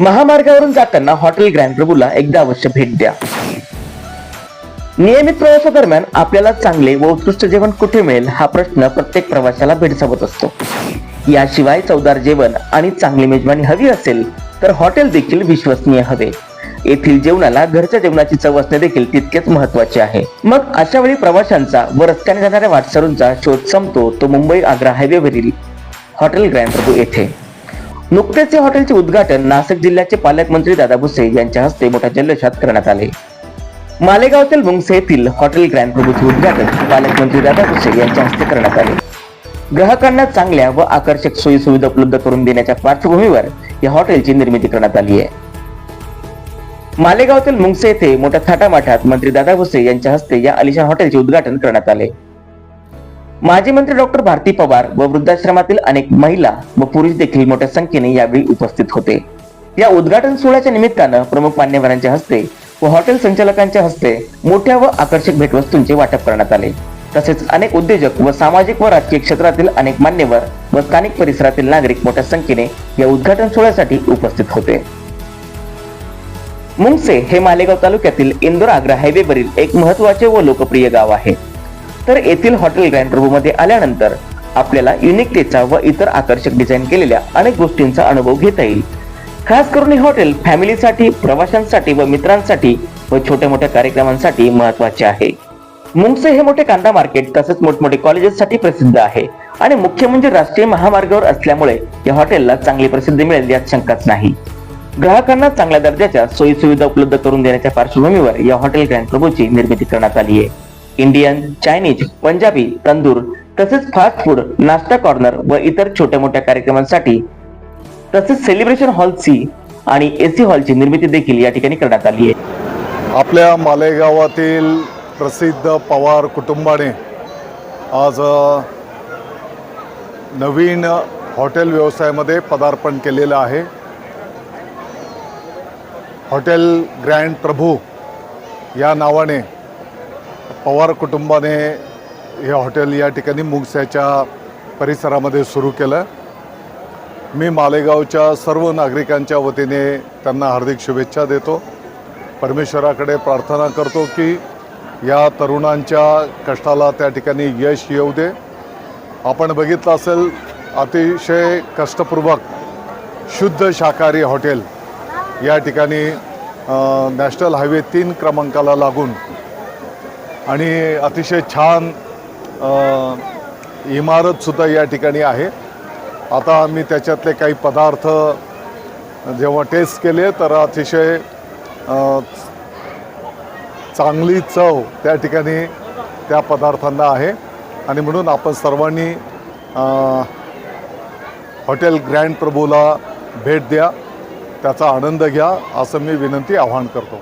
महामार्गावरून जाताना hotel grand प्रभूला एकदा अवश्य भेट द्या. नियमित प्रवासादरम्यान आपल्याला चांगले व उत्कृष्ट जेवण कुठे मिळेल हा प्रश्न प्रत्येक प्रवाशाला भेडसावत असतो. याशिवाय चवदार जेवण आणि चांगली मेजवानी हवी असेल तर हॉटेल देखील विश्वसनीय हवे. येथील जेवणाला घरच्या जेवणाची चव असणे देखील तितकेच महत्त्वाचे आहे. मग अशा वेळी प्रवाशांचा व रस्त्याने जाणाऱ्या वाटसरूंचा शोध संपतो तो मुंबई आग्रा हायवेवरील हॉटेल ग्रँड प्रभू येथे. नुकतेच या हॉटेलचे उद्घाटन नाशिक जिल्ह्याचे पालकमंत्री दादा भुसे यांच्या हस्ते मोठ्या जल्लोषात करण्यात आले. मालेगावतील मुंगसे येथील हॉटेल ग्रँड प्रभूचे उद्घाटन पालकमंत्री दादा भुसे यांच्या हस्ते करण्यात आले. ग्राहकांना चांगल्या व आकर्षक सोयी सुविधा उपलब्ध करून देण्याच्या पार्श्वभूमीवर या हॉटेलची निर्मिती करण्यात आली आहे. मालेगावतील मुंगसे येथे मोठ्या थाटामाठात मंत्री दादा भुसे यांच्या हस्ते या अलिशान हॉटेलचे उद्घाटन करण्यात आले. माजी मंत्री डॉक्टर भारती पवार व वृद्धाश्रमातील अनेक महिला व पुरुष देखील मोठ्या संख्येने यावेळी उपस्थित होते. या उद्घाटन सोहळ्याच्या निमित्तानं प्रमुख मान्यवरांच्या हस्ते व हॉटेल संचालकांच्या हस्ते मोठ्या व आकर्षक भेटवस्तूंचे वाटप करण्यात आले. तसेच अनेक उद्योजक व सामाजिक व राजकीय क्षेत्रातील अनेक मान्यवर व स्थानिक परिसरातील नागरिक मोठ्या संख्येने या उद्घाटन सोहळ्यासाठी उपस्थित होते. मुंगसे हे मालेगाव तालुक्यातील इंदोर आग्रा हायवेवरील एक महत्त्वाचे व लोकप्रिय गाव आहे. तर येथील हॉटेल ग्रँड प्रभू मध्ये आल्यानंतर आपल्याला युनिकतेचा व इतर आकर्षक डिझाईन केलेल्या अनेक गोष्टींचा अनुभव घेता येईल. खास करून हे हॉटेल फॅमिलीसाठी प्रवाशांसाठी व मित्रांसाठी व छोट्या मोठ्या कार्यक्रमांसाठी महत्त्वाचे आहे. मुंगसे हे मोठे कांदा मार्केट तसेच मोठमोठे कॉलेजेससाठी प्रसिद्ध आहे आणि मुख्य म्हणजे राष्ट्रीय महामार्गावर असल्यामुळे या हॉटेलला चांगली प्रसिद्धी मिळेल यात शंकाच नाही. ग्राहकांना चांगल्या दर्जाच्या सोयी सुविधा उपलब्ध करून देण्याच्या पार्श्वभूमीवर या हॉटेल ग्रँड प्रभूची निर्मिती करण्यात आली आहे. इंडियन चायनीज पंजाबी तंदूर तसेच फास्ट फूड नाश्ता कॉर्नर व इतर छोट्या मोठ्या कार्यक्रमांसाठी तसेच सेलिब्रेशन हॉल सी आणि एसी हॉलची निर्मिती देखील या ठिकाणी करण्यात आली आहे. आपल्या मालेगावातील प्रसिद्ध पवार कुटुंबाने आज नवीन हॉटेल व्यवसायामध्ये पदार्पण केलेलं आहे. हॉटेल ग्रँड प्रभू या नावाने पवार कुटुंबाने हे हॉटेल या ठिकाणी मुंगस्याच्या परिसरामध्ये सुरू केलं. मी मालेगावच्या सर्व नागरिकांच्या वतीने त्यांना हार्दिक शुभेच्छा देतो. परमेश्वराकडे प्रार्थना करतो की या तरुणांच्या कष्टाला त्या ठिकाणी यश येऊ दे. आपण बघितलं असेल अतिशय कष्टपूर्वक शुद्ध शाकाहारी हॉटेल या ठिकाणी नॅशनल हायवे तीन क्रमांकाला लागून आणि अतिशय छान इमारतसुद्धा या ठिकाणी आहे. आता मी त्याच्यातले काही पदार्थ जेव्हा टेस्ट केले तर अतिशय चांगली चव त्या ठिकाणी त्या पदार्थांना आहे. आणि म्हणून आपण सर्वांनी हॉटेल ग्रँड प्रभूला भेट द्या. त्याचा आनंद घ्या असं मी विनंती आवाहन करतो.